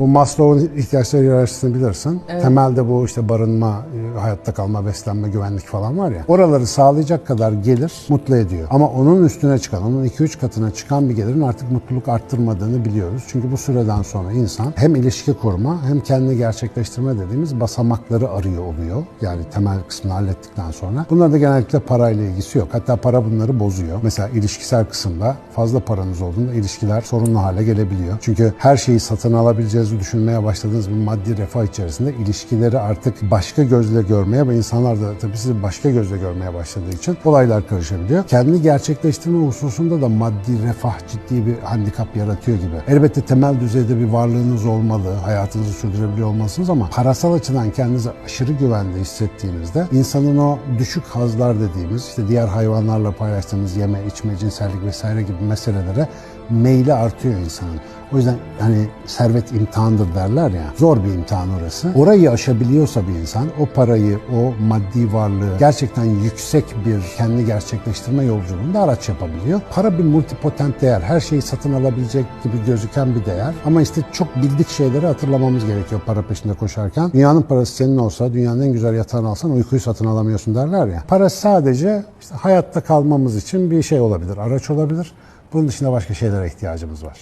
Bu Maslow'un ihtiyaçları hiyerarşisini bilirsin. Temelde bu işte barınma, e, hayatta kalma, beslenme, güvenlik falan var ya. Oraları sağlayacak kadar gelir mutlu ediyor. Ama onun üstüne çıkan, onun 2-3 katına çıkan bir gelirin artık mutluluk arttırmadığını biliyoruz. Çünkü bu süreden sonra insan hem ilişki kurma hem kendini gerçekleştirme dediğimiz basamakları arıyor oluyor. Yani temel kısmını hallettikten sonra. Bunlar da genellikle parayla ilgisi yok. Hatta para bunları bozuyor. Mesela ilişkisel kısımda fazla paranız olduğunda ilişkiler sorunlu hale gelebiliyor. Çünkü her şeyi satın alabileceğinizi düşünmeye başladığınız bir maddi refah içerisinde ilişkileri artık başka gözle görmeye ve insanlar da tabii sizi başka gözle görmeye başladığı için olaylar karışabiliyor. Kendini gerçekleştirme hususunda da maddi refah ciddi bir handikap yaratıyor gibi. Elbette temel düzeyde bir varlığınız olmalı, hayatınızı sürdürebiliyor olmalısınız ama parasal açıdan kendinizi aşırı güvende hissettiğinizde insanın o düşük hazlar dediğimiz işte diğer hayvanlarla paylaştığımız yeme, içme, cinsellik vesaire gibi meselelere meyli artıyor insanın. O yüzden hani servet imtihandır derler ya. Zor bir imtihan orası. Orayı aşabiliyorsa bir insan o parayı, o maddi varlığı gerçekten yüksek bir kendi gerçekleştirme yolculuğunda araç yapabiliyor. Para bir multipotent değer. Her şeyi satın alabilecek gibi gözüken bir değer. Ama işte çok bildik şeyleri hatırlamamız gerekiyor para peşinde koşarken. Dünyanın parası senin olsa, dünyanın en güzel yatağını alsan uykuyu satın alamıyorsun derler ya. Para sadece işte hayatta kalmamız için bir şey olabilir, araç olabilir. Bunun dışında başka şeylere ihtiyacımız var.